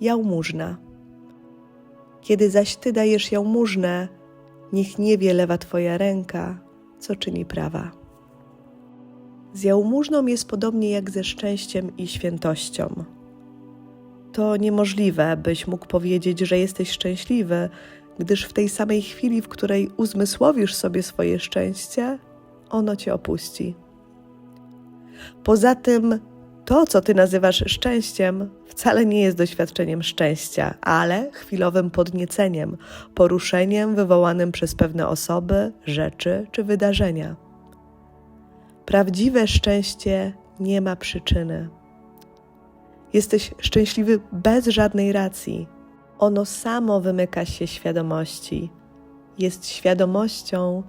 jałmużna. Kiedy zaś ty dajesz jałmużnę, niech nie wie lewa twoja ręka, co czyni prawa. Z jałmużną jest podobnie jak ze szczęściem i świętością. To niemożliwe, byś mógł powiedzieć, że jesteś szczęśliwy, gdyż w tej samej chwili, w której uzmysłowisz sobie swoje szczęście, ono cię opuści. Poza tym, to, co ty nazywasz szczęściem, wcale nie jest doświadczeniem szczęścia, ale chwilowym podnieceniem, poruszeniem wywołanym przez pewne osoby, rzeczy czy wydarzenia. Prawdziwe szczęście nie ma przyczyny. Jesteś szczęśliwy bez żadnej racji. Ono samo wymyka się świadomości. Jest świadomością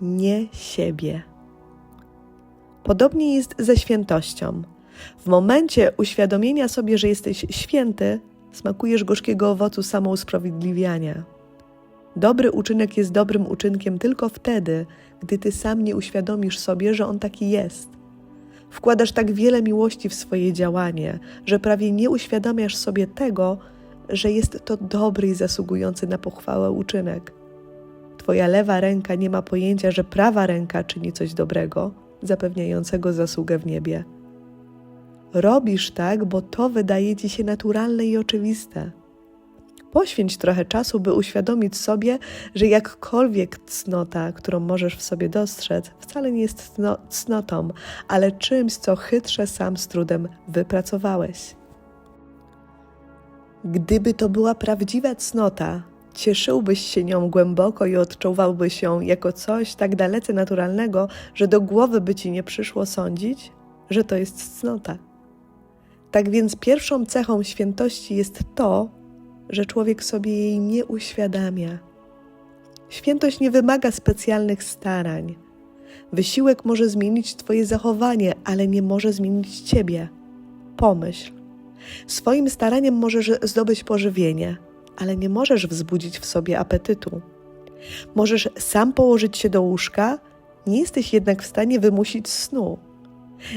nie siebie. Podobnie jest ze świętością. W momencie uświadomienia sobie, że jesteś święty, smakujesz gorzkiego owocu samousprawiedliwiania. Dobry uczynek jest dobrym uczynkiem tylko wtedy, gdy ty sam nie uświadomisz sobie, że on taki jest. Wkładasz tak wiele miłości w swoje działanie, że prawie nie uświadamiasz sobie tego, że jest to dobry i zasługujący na pochwałę uczynek. Twoja lewa ręka nie ma pojęcia, że prawa ręka czyni coś dobrego, zapewniającego zasługę w niebie. Robisz tak, bo to wydaje ci się naturalne i oczywiste. Poświęć trochę czasu, by uświadomić sobie, że jakkolwiek cnota, którą możesz w sobie dostrzec, wcale nie jest cno cnotą, ale czymś, co chytrze sam z trudem wypracowałeś. Gdyby to była prawdziwa cnota, cieszyłbyś się nią głęboko i odczuwałbyś ją jako coś tak dalece naturalnego, że do głowy by ci nie przyszło sądzić, że to jest cnota. Tak więc pierwszą cechą świętości jest to, że człowiek sobie jej nie uświadamia. Świętość nie wymaga specjalnych starań. Wysiłek może zmienić Twoje zachowanie, ale nie może zmienić Ciebie. Pomyśl. Swoim staraniem możesz zdobyć pożywienie, ale nie możesz wzbudzić w sobie apetytu. Możesz sam położyć się do łóżka, nie jesteś jednak w stanie wymusić snu.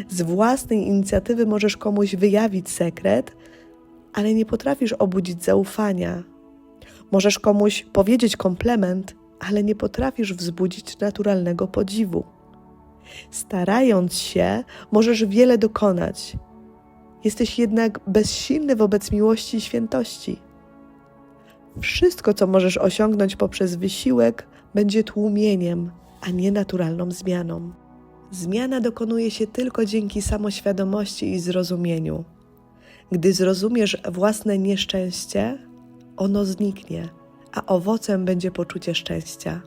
Z własnej inicjatywy możesz komuś wyjawić sekret, ale nie potrafisz obudzić zaufania. Możesz komuś powiedzieć komplement, ale nie potrafisz wzbudzić naturalnego podziwu. Starając się, możesz wiele dokonać. Jesteś jednak bezsilny wobec miłości i świętości. Wszystko, co możesz osiągnąć poprzez wysiłek, będzie tłumieniem, a nie naturalną zmianą. Zmiana dokonuje się tylko dzięki samoświadomości i zrozumieniu. Gdy zrozumiesz własne nieszczęście, ono zniknie, a owocem będzie poczucie szczęścia.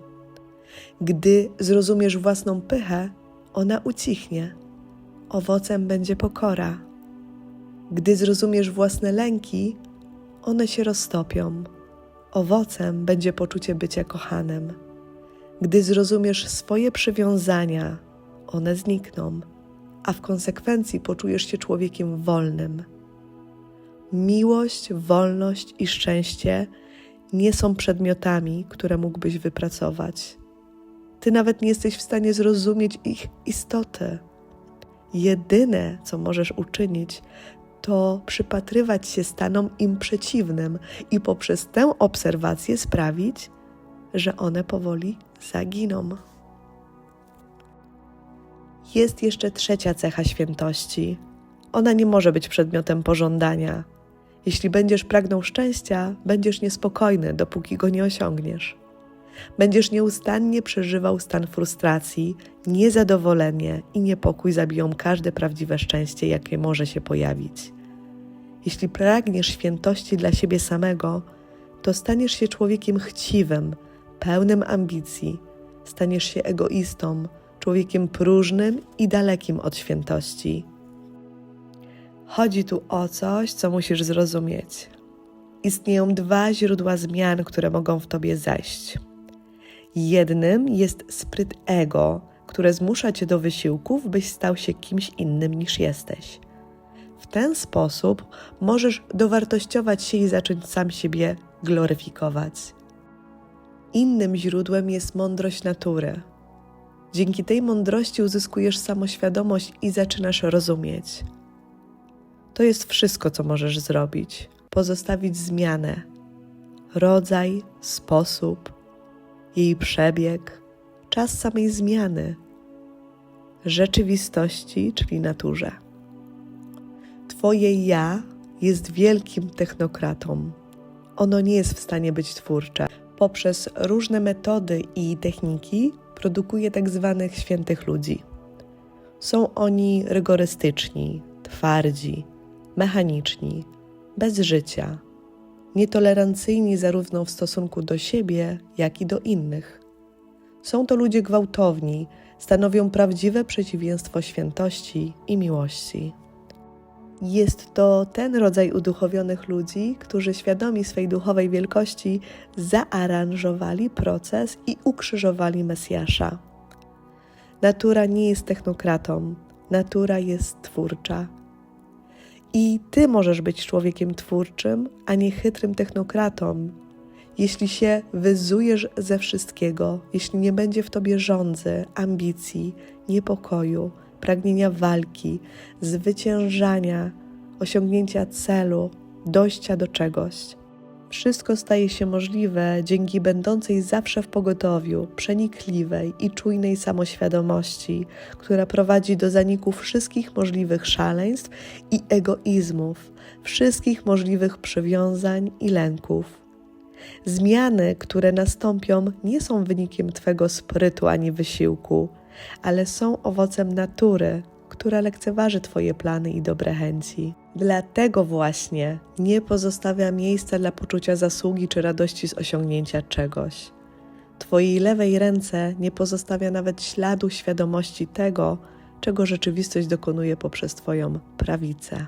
Gdy zrozumiesz własną pychę, ona ucichnie, owocem będzie pokora. Gdy zrozumiesz własne lęki, one się roztopią, owocem będzie poczucie bycia kochanym. Gdy zrozumiesz swoje przywiązania, one znikną, a w konsekwencji poczujesz się człowiekiem wolnym. Miłość, wolność i szczęście nie są przedmiotami, które mógłbyś wypracować. Ty nawet nie jesteś w stanie zrozumieć ich istoty. Jedyne, co możesz uczynić, to przypatrywać się stanom im przeciwnym i poprzez tę obserwację sprawić, że one powoli zaginą. Jest jeszcze trzecia cecha świętości. Ona nie może być przedmiotem pożądania. Jeśli będziesz pragnął szczęścia, będziesz niespokojny, dopóki go nie osiągniesz. Będziesz nieustannie przeżywał stan frustracji, niezadowolenie i niepokój zabiją każde prawdziwe szczęście, jakie może się pojawić. Jeśli pragniesz świętości dla siebie samego, to staniesz się człowiekiem chciwym, pełnym ambicji, staniesz się egoistą, człowiekiem próżnym i dalekim od świętości. Chodzi tu o coś, co musisz zrozumieć. Istnieją dwa źródła zmian, które mogą w tobie zajść. Jednym jest spryt ego, które zmusza cię do wysiłków, byś stał się kimś innym niż jesteś. W ten sposób możesz dowartościować się i zacząć sam siebie gloryfikować. Innym źródłem jest mądrość natury. Dzięki tej mądrości uzyskujesz samoświadomość i zaczynasz rozumieć. To jest wszystko, co możesz zrobić. pozostawić zmianę, rodzaj, sposób, jej przebieg, czas samej zmiany, rzeczywistości, czyli naturze. Twoje ja jest wielkim technokratą. Ono nie jest w stanie być twórcze. Poprzez różne metody i techniki produkuje tak zwanych świętych ludzi. Są oni rygorystyczni, twardzi, mechaniczni, bez życia, nietolerancyjni zarówno w stosunku do siebie, jak i do innych. Są to ludzie gwałtowni, stanowią prawdziwe przeciwieństwo świętości i miłości. Jest to ten rodzaj uduchowionych ludzi, którzy świadomi swej duchowej wielkości zaaranżowali proces i ukrzyżowali Mesjasza. Natura nie jest technokratą, natura jest twórcza. I ty możesz być człowiekiem twórczym, a nie chytrym technokratą. Jeśli się wyzujesz ze wszystkiego, jeśli nie będzie w tobie żądzy, ambicji, niepokoju, pragnienia walki, zwyciężania, osiągnięcia celu, dojścia do czegoś. Wszystko staje się możliwe dzięki będącej zawsze w pogotowiu, przenikliwej i czujnej samoświadomości, która prowadzi do zaniku wszystkich możliwych szaleństw i egoizmów, wszystkich możliwych przywiązań i lęków. Zmiany, które nastąpią, nie są wynikiem Twego sprytu ani wysiłku, ale są owocem natury, która lekceważy Twoje plany i dobre chęci. Dlatego właśnie nie pozostawia miejsca dla poczucia zasługi czy radości z osiągnięcia czegoś. Twojej lewej ręce nie pozostawia nawet śladu świadomości tego, czego rzeczywistość dokonuje poprzez Twoją prawicę.